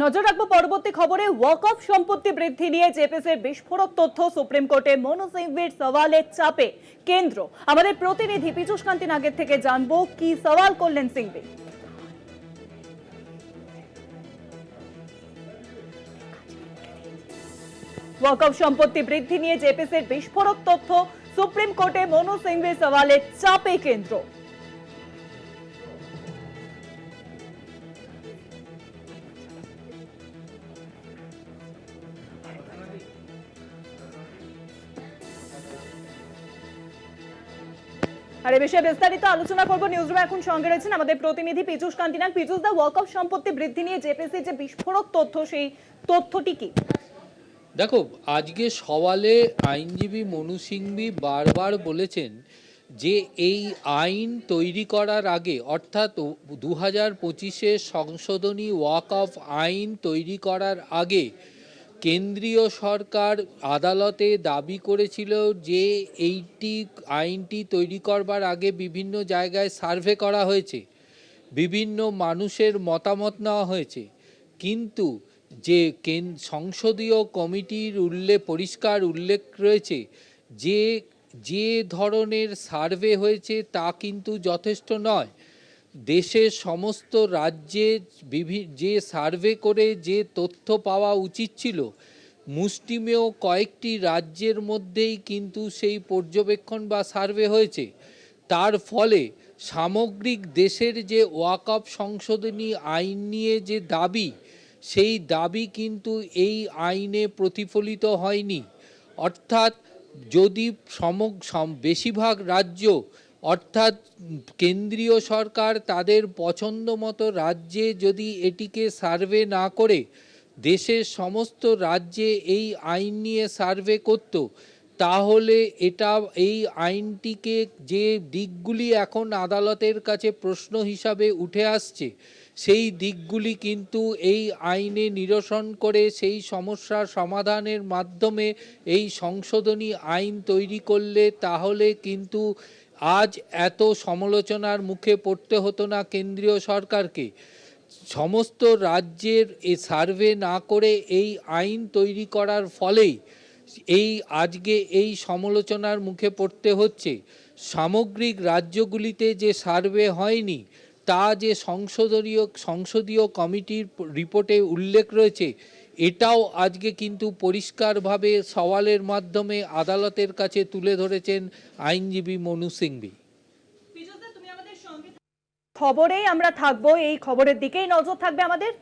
নজর রাখব পরবর্তী খবরে ওয়াক অফ সম্পত্তি বৃদ্ধি নিয়ে জেপিসির বিস্ফোরক তথ্য সুপ্রিম কোর্টে মনু সিংভির সওয়ালের চাপে কেন্দ্র। আমাদের প্রতিনিধি পীযুষ কান্তি নাগের থেকে জানব কি সওয়াল করলেন সিংভি। ওয়াক অফ সম্পত্তি বৃদ্ধি নিয়ে জেপিসির বিস্ফোরক তথ্য সুপ্রিম কোর্টে মনু সিংভির সওয়ালের চাপে কেন্দ্র। আর এ বিষয়ে বিস্তারিত আলোচনা করব। নিউজরুমে এখন সঙ্গে রয়েছেন আমাদের প্রতিনিধি পীযুষ কান্তিনাগ। পীযুষ দা ওয়াক অফ সম্পত্তি বৃদ্ধি নিয়ে জেপিসি যে বিস্ফোরক তথ্য, সেই তথ্যটি কি? দেখো, আজকে সওয়ালে আইনজীবী মনু সিংভি বারবার বলেছেন যে এই আইন তৈরি করার আগে, অর্থাৎ দু হাজার পঁচিশে সংশোধনী ওয়াক অফ আইন তৈরি করার আগে কেন্দ্রীয় সরকার আদালতে দাবি করেছিল যে এইটি আইনটি তৈরি করবার আগে বিভিন্ন জায়গায় সার্ভে করা হয়েছে, বিভিন্ন মানুষের মতামত নেওয়া হয়েছে। কিন্তু যে কেন, সংসদীয় কমিটির উল্লেখ পরিষ্কার উল্লেখ রয়েছে যে যে ধরনের সার্ভে হয়েছে তা কিন্তু যথেষ্ট নয়। দেশের সমস্ত রাজ্যে বিভি, যে সার্ভে করে যে তথ্য পাওয়া উচিত ছিল, মুষ্টিমেয় কয়েকটি রাজ্যের মধ্যেই কিন্তু সেই পর্যবেক্ষণ বা সার্ভে হয়েছে। তার ফলে সামগ্রিক দেশের যে ওয়াকআপ সংশোধনী আইন নিয়ে যে দাবি, সেই দাবি কিন্তু এই আইনে প্রতিফলিত হয়নি। অর্থাৎ যদি সম- বেশিরভাগ রাজ্য অর্থাৎ কেন্দ্রীয় সরকার তাদের পছন্দ মতো রাজ্যে যদি এটিকে সার্ভে না করে, দেশের সমস্ত রাজ্যে এই আইন নিয়ে সার্ভে করত, তাহলে এটা, এই আইনটিকে যে দিকগুলি এখন আদালতের কাছে প্রশ্ন হিসাবে উঠে আসছে, সেই দিকগুলি কিন্তু এই আইনে নিরসন করে সেই সমস্যার সমাধানের মাধ্যমে এই সংশোধনী আইন তৈরি করলে তাহলে কিন্তু আজ এত সমালোচনার মুখে পড়তে হতো না কেন্দ্রীয় সরকারকে। সমস্ত রাজ্যের এ সার্ভে না করে এই আইন তৈরি করার ফলেই এই আজকে এই সমালোচনার মুখে পড়তে হচ্ছে। সামগ্রিক রাজ্যগুলিতে যে সার্ভে হয়নি, তা যে সংসদীয় সংসদীয় কমিটির রিপোর্টে উল্লেখ রয়েছে এটাও আজকে কিন্তু পরিষ্কারভাবে সওয়ালের মাধ্যমে আদালতের কাছে তুলে ধরেছেন আইনজীবী মনু সিংভি। খবরেই আমরা থাকব, এই খবরের দিকেই নজর থাকবে আমাদের।